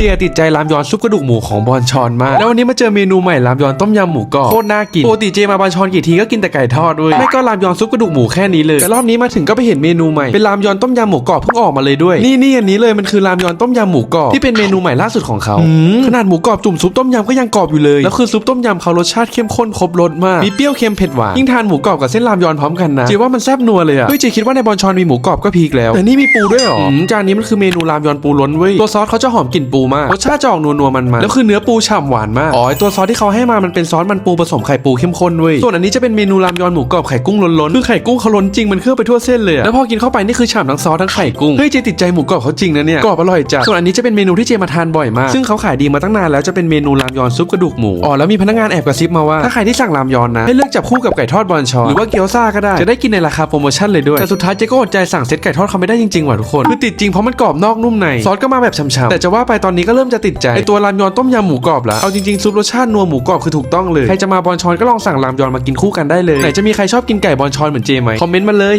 เจติดใจรามยอนซุปกระดูกหมูของบอลชอนมาก แล้ววันนี้มาเจอเมนูใหม่รามยอนต้มยำหมูกรอบโคตรน่ากินปกติเจมาบอลชอนกี่ทีก็กินแต่ไก่ทอดด้วย ไม่ก็รามยอนซุปกระดูกหมูแค่นี้เลย แต่รอบนี้มาถึงก็ไปเห็นเมนูใหม่ เป็นรามยอนต้มยำหมูกรอบเพิ่งออกมาเลยด้วย นี่นี่อันนี้เลยมันคือรามยอนต้มยำหมูกรอบที่เป็นเมนูใหม่ล่าสุดของเขาอืมขนาดหมูกรอบจุ่มซุปต้มยำก็ยังกรอบอยู่เลย แล้วคือซุปต้มยำเขารสชาติเข้มข้นครบรสมาก มีเปรี้ยวเค็มเผ็ดหวาน ยิ่งทานหมูกรอบกับเส้นรามยอนพร้อมกันนะเจว่ามันแซ่บนัวเลยอะเฮ้ยเจคิดว่าในบอลชอนมีหมูกรอบก็พีคแล้ว แต่นี่มีปูด้วยเหรออืมจานนี้มันคือเมนูรามยอนปูล้นเว้ย ตัวซอสเขาจะหอมกลิ่นปูมากรสชาติจะออกนัวๆมันๆแล้วคือเนื้อปูฉ่ำหวานมากอ๋อไอ้ตัวซอสที่เขาให้มามันเป็นซอสมันปูผสมไข่ปูเข้มข้นเว้ยส่วนอันนี้จะเป็นเมนูรามยอนหมูกรอบไข่กุ้งล้นๆคือไข่กุ้งเขาล้นจริงมันเคลือบไปทั่วเส้นเลยอะแล้วพอกินเข้าไปนี่คือฉ่ำทั้งซอสทั้งไข่กุ้งเฮ้ยเจติดใจหมูกรอบเขาจริงนะเนี่ยกรอบอร่อยจัดส่วนอันนี้จะเป็นเมนูที่เจมาทานบ่อยมาก ซึ่งเขาขายดีมาตั้งนานแล้วจะเป็นเมนูรามยอนซุปกระดูกหมูอ๋อแล้วมีพนักงานแอบกระซิบมาว่าถ้าใครที่สั่งรามยอนนะให้เลือกจับคู่กับไก่ทอดบอลชอนหรือว่าเกี๊ยวซ่าก็ได้จะได้กินในราคาโปรโมชั่นเลยด้วยแต่สุดท้ายเจก็อดใจสั่งเซตไก่ทอดเขาไม่ได้จริงๆว่ะทุกคนคือติดจริงเพราะมันกรอบนอกนุ่มในซอสก็มาแบบฉ่ำๆแต่จะว่าไปตอนนี้ก็เริ่มจะติดใจไอตัวรามยอนต้มยำหมูกรอบละเอาจริงๆซุปรสชาตินัวหมูกรอบคือถูกต้องเลยใครจะมาบอลชอนก็ลองสั่งรามยอนมากินคู่กันได้เลยไหนจะมีใครชอบกินไก่บอลชอนเหมือนเจไหมคอมเมนต์มาเลย